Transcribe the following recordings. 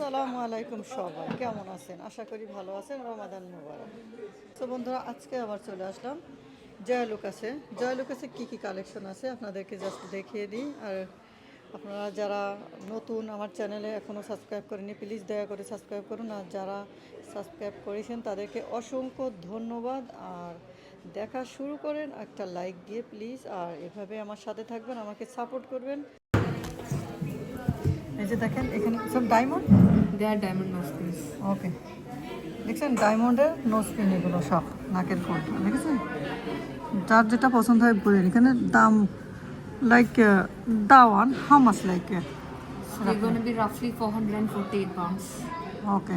আসসালামু আলাইকুম সবাই। কেমন আছেন? আশা করি ভালো আছেন। রমাদান মুবারক। তো বন্ধুরা, আজকে আবার চলে আসলাম জয় লুকাসে জয় লুকাসে কী কী কালেকশন আছে? আপনাদেরকে জাস্ট দেখিয়ে দিই। আর আপনারা যারা নতুন আমার চ্যানেলে এখনও সাবস্ক্রাইব করেনি প্লিজ দয়া করে সাবস্ক্রাইব করুন। আর যারা সাবস্ক্রাইব করেছেন, তাদেরকে অসংখ্য ধন্যবাদ। আর দেখা শুরু করেন একটা লাইক দিয়ে প্লিজ আর এভাবে আমার সাথে থাকবেন, আমাকে সাপোর্ট করবেন। এই যে দেখেন এখানে সব ডায়মন্ড nostrils. ওকে দেখছেন ডায়মন্ডের নোজ পিন এগুলো সব নাকের ফুল দেখেছেন? যার যেটা পছন্দ হয় বলেন এখানে দাম লাইক দাওয়ান how much like They're going to be roughly 448 okay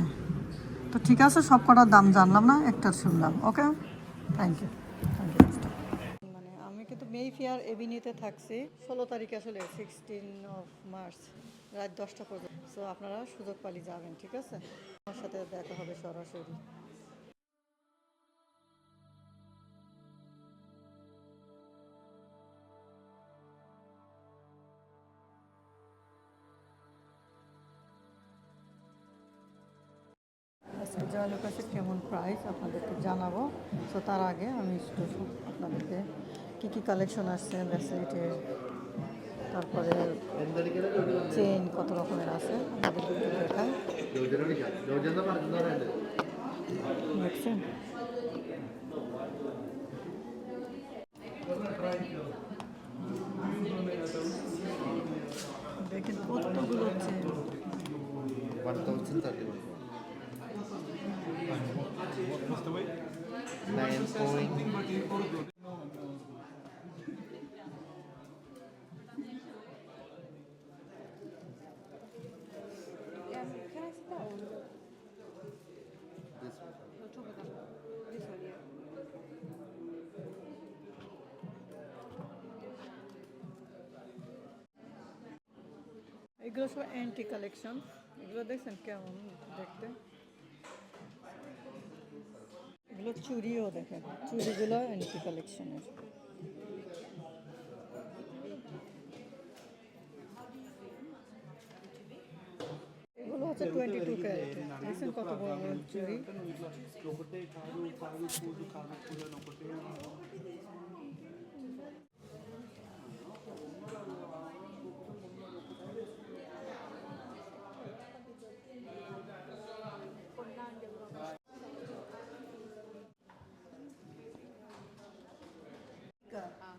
তো ঠিক আছে সব কটার দাম জানলাম না একটা শুনলাম ওকে থ্যাংক ইউ মানে আমি কিন্তু মেই ফেয়ার এভিনিউতে থাকছি ষোলো তারিখে আসলে সিক্সটিন অফ মার্চ রাত দশটা পর্যন্ত। সো আপনারা সুযোগ পালি যাবেন, ঠিক আছে? আমার সাথে দেখা হবে সরাসরি। জয়ালুর কাছে কেমন প্রাইস আপনাদেরকে জানাব। তো তার আগে আমি একটু আপনাদেরকে কী কী কালেকশন আসছে ব্রেসলেটের তারপরে চেইন কত রকমের আছে একটু দেখাই। দেখছেন দেখেন কতগুলো চেন এগুলো সব অ্যান্টি কালেকশন এগুলো দেখছেন কেমন? দেখতে। এগুলো চুড়িও দেখেন। চুড়িগুলো অ্যান্টি কালেকশনের এগুলো হচ্ছে টোয়েন্টি দেখছেন কত বড় চুড়ি।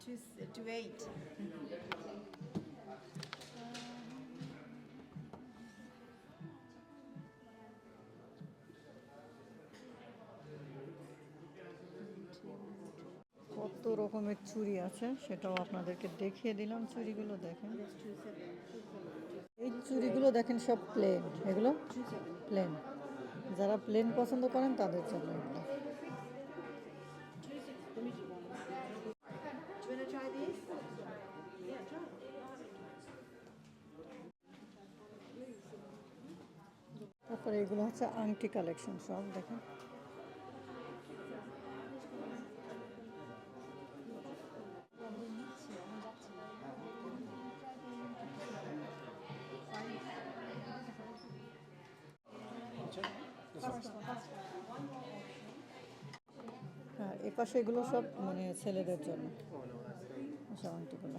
To, to. কত রকমের চুড়ি আছে সেটাও আপনাদেরকে দেখিয়ে দিলাম চুড়িগুলো দেখেন। এই চুড়িগুলো দেখেন সব প্লেন এগুলো প্লেন যারা প্লেন পছন্দ করেন তাদের জন্য তারপরে এগুলো হচ্ছে আংটি কালেকশন সব, দেখেন। হ্যাঁ এ এগুলো সব মানে ছেলেদের জন্য, সব আংটিগুলো।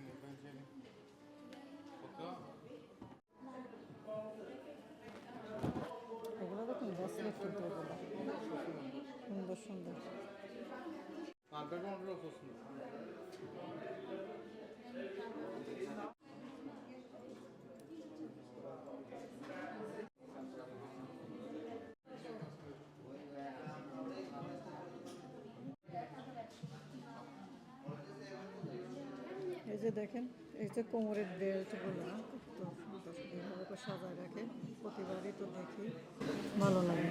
Benzeri, benzeri. Fotoğraf mı? এগুলো দেখুন ব্রেসলেট কিন্তু এগুলো সুন্দর সুন্দর আর দেখুন সুন্দর যে দেখেন, এই যে কোমরের বেল্টগুলো এইভাবে করে সাজায় রাখে। প্রতিবারই তো দেখি, ভালো লাগে।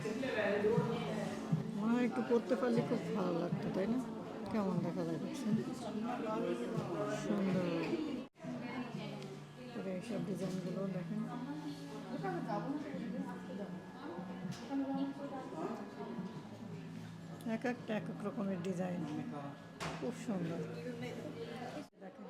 মনে হয় একটু করতে পারলে খুব ভালো লাগতো, তাই না? কেমন দেখা যায় সুন্দর। তবে এইসব ডিজাইনগুলো দেখেন। এক একটা এক এক রকমের ডিজাইন। খুব সুন্দর দেখেন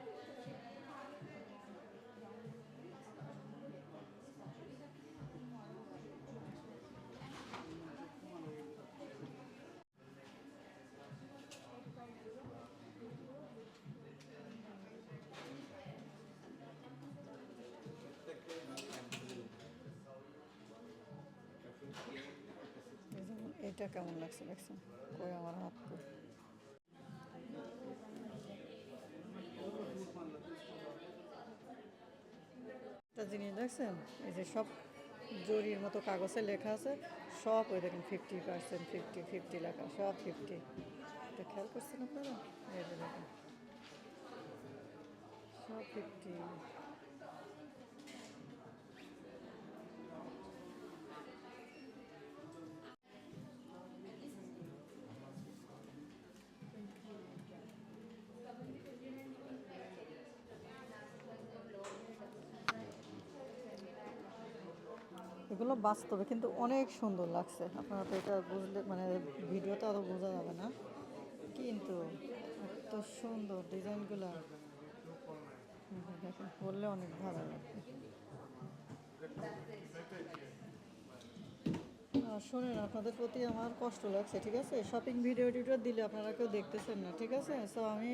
এই যেমন এটা কেমন লাগছে দেখছেন কই আমার হাত জিনিস দেখছেন এই যে সব জরির মতো কাগজে লেখা আছে সব ওই দেখেন ফিফটি পার্সেন্ট ফিফটি ফিফটি লেখা সব ফিফটি এটা খেয়াল করছেন আপনারা এই দেখেন সব ফিফটি এগুলো বাস্তবে, কিন্তু অনেক সুন্দর লাগছে। আপনারা তো এটা বুঝলে মানে ভিডিওতে অত বোঝা যাবে না। কিন্তু এত সুন্দর ডিজাইনগুলো। দেখেন বললে অনেক ভালো লাগবে। শোনেন, আপনাদের প্রতি আমার কষ্ট লাগছে, ঠিক আছে? শপিং ভিডিও টিডিও দিলে আপনারা কেউ দেখতেছেন না, ঠিক আছে? সো আমি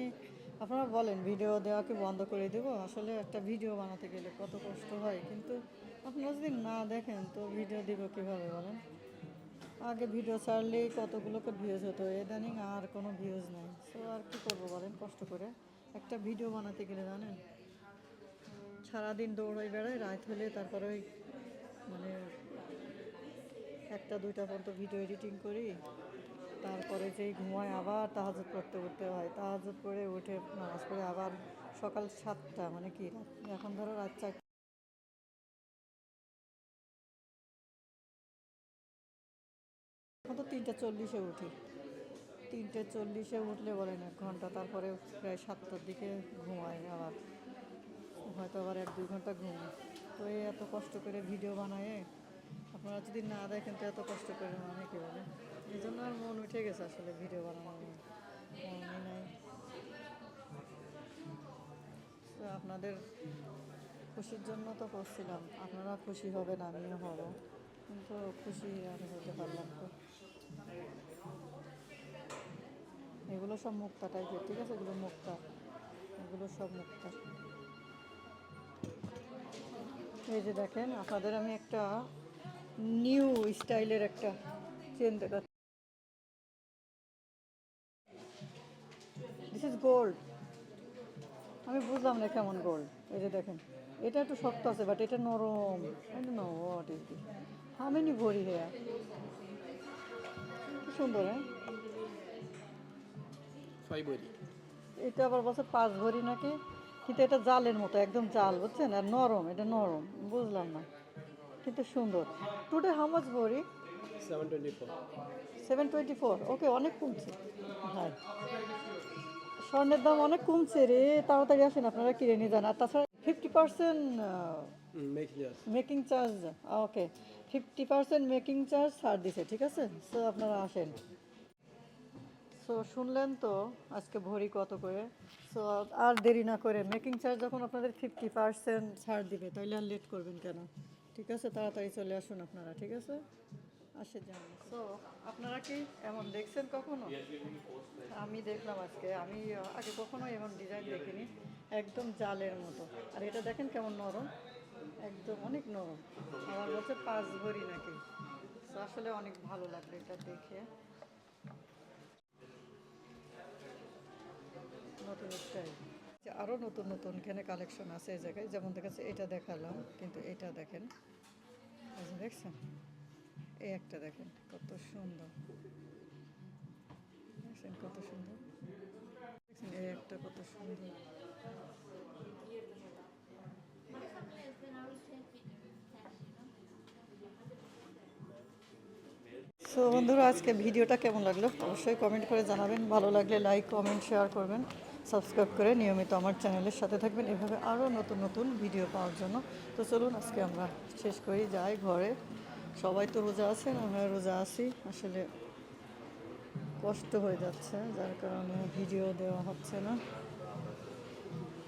আপনারা বলেন ভিডিও দেওয়াকে বন্ধ করে দেবো? আসলে একটা ভিডিও বানাতে গেলে কত কষ্ট হয়, কিন্তু আপনারা যদি না দেখেন, তো ভিডিও দিব কীভাবে বলেন? আগে ভিডিও ছাড়লেই কতগুলোকে ভিউজ হতো? ইদানিং আর কোনো ভিউজ নাই। সো আর কী করব বলেন, কষ্ট করে? একটা ভিডিও বানাতে গেলে জানেন, সারাদিন দৌড়াই বেড়াই, রাত হলে তারপরে ওই মানে একটা, দুইটা পর্যন্ত ভিডিও এডিটিং করি। তারপরে যেই ঘুমায় আবার তাহাজুদ করতে উঠতে হয়। তাহাজুদ করে উঠে নামাজ পড়ে আবার সকাল সাতটা মানে কি এখন ধরো রাত এখন তো তিনটা চল্লিশে উঠি। তিনটে চল্লিশে উঠলে বলেন এক ঘণ্টা, তারপরে প্রায় সাতটার দিকে ঘুমাই আবার। হয়তো আবার এক দুই ঘণ্টা ঘুম। তো এই এত কষ্ট করে ভিডিও বানায়, আপনারা যদি না দেখেন তো এত কষ্ট করে মানে কী বলে? এই জন্য আর মন উঠে গেছে আসলে ভিডিও বানানোর মনই নাই। তো আপনাদের খুশির জন্য তো করছিলাম। আপনারা খুশি হবেন, আমিও হব। কিন্তু খুশি আর হতে পারলাম তো এগুলো সব মুক্তা টাইপের ঠিক আছে? এগুলো মুক্তা। এগুলো সব মুক্তা। এই যে দেখেন, আপনাদের আমি একটা নিউ স্টাইলের একটা চেন দেখাচ্ছি। দিস ইজ গোল্ড আমি বুঝলাম না কেমন গোল্ড এই যে দেখেন এটা একটু শক্ত আছে বাট এটা নরম। No what is this how many ভরি হেয়ার সুন্দর হ্যাঁ? ফাইভ ওয়েরি এটা আবার বলছে পাঁচ ভরি নাকি? কিন্তু এটা জালের মতো একদম জাল বুঝছেন? আর নরম এটা নরম বুঝলাম না। কিন্তু সুন্দর। টুডে হাউ মাছ ভরি seven twenty four seven twenty four okay অনেক কমছে। হ্যাঁ স্বর্ণের দাম অনেক কমছে রে তাড়াতাড়ি আসেন আপনারা কিনে নিয়ে যান। আর তাছাড়া fifty percent making charge okay fifty percent making charge ছাড় দিছে ঠিক আছে? সো আপনারা আসেন। সো শুনলেন তো আজকে ভরি কত করে? সো আর দেরি না করে মেকিং চার্জ যখন আপনাদের ফিফটি পার্সেন্ট ছাড় দিবে তাহলে আর লেট করবেন কেন? ঠিক আছে তাড়াতাড়ি চলে আসুন আপনারা ঠিক আছে? আসে যান। সো আপনারা কি এমন দেখছেন কখনো? আমি দেখলাম আজকে। আমি আগে কখনো এমন ডিজাইন দেখিনি। একদম জালের মতো। আর এটা দেখেন কেমন নরম। একদম অনেক নরম। আমার বলছে পাঁচ ভরি নাকি। তো আসলে অনেক ভালো লাগল এটা দেখে। নতুন স্টাইল আরও নতুন নতুন এখানে কালেকশন আছে এই জায়গায়। যেমন দেখাচ্ছে, এটা দেখালাম, কিন্তু এটা দেখেন। দেখছেন? এই একটা দেখেন, কত সুন্দর। দেখছেন কত সুন্দর। দেখছেন এই একটা কত সুন্দর। সো বন্ধুরা, আজকে ভিডিওটা কেমন লাগল? অবশ্যই কমেন্ট করে জানাবেন। ভালো লাগলে লাইক কমেন্ট শেয়ার করবেন। সাবস্ক্রাইব করে নিয়মিত আমার চ্যানেলের সাথে থাকবেন। এভাবে আরও নতুন নতুন ভিডিও পাওয়ার জন্য। তো চলুন, আজকে আমরা শেষ করি। যাই ঘরে। সবাই তো রোজা আছেন, আমরা রোজা আছি। আসলে কষ্ট হয়ে যাচ্ছে, যার কারণে ভিডিও দেওয়া হচ্ছে না।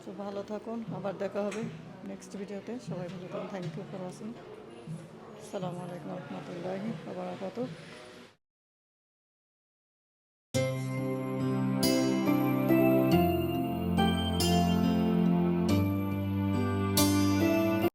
তো ভালো থাকুন, আবার দেখা হবে নেক্সট ভিডিওতে। সবাই ভালো থাকুন থ্যাংক ইউ ফর ওয়াচিং আসসালামু আলাইকুম রহমতুল্লাহি আবার